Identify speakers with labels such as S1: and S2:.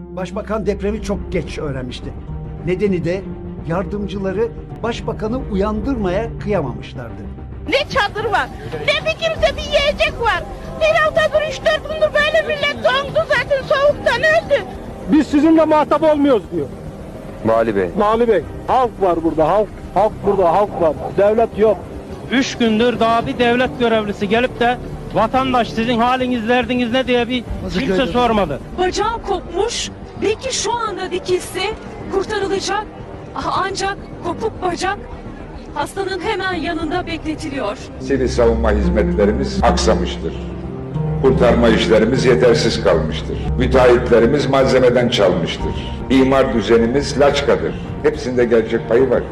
S1: Başbakan depremi çok geç öğrenmişti. Nedeni de yardımcıları başbakanı uyandırmaya kıyamamışlardı.
S2: Ne çadır var, ne bir kimse bir yiyecek var. Bir haftadır üç dört gündür böyle millet dondu zaten soğuktan öldü.
S3: Biz sizinle muhatap olmuyoruz diyor.
S4: Vali Bey.
S3: Mali Bey. Halk var burada halk. Halk burada halk var. Devlet yok.
S5: Üç gündür daha bir devlet görevlisi gelip de vatandaş sizin haliniz derdiniz ne diye bir kimse
S1: gördün?
S5: sormadı.
S6: Bacağı kopmuş. Belki şu anda dikilse kurtarılacak. Ah, Ancak kopuk bacak hastanın hemen yanında bekletiliyor.
S7: Sivil savunma hizmetlerimiz aksamıştır. Kurtarma işlerimiz yetersiz kalmıştır. Müteahhitlerimiz malzemeden çalmıştır. İmar düzenimiz laçkadır. Hepsinde gerçek payı var.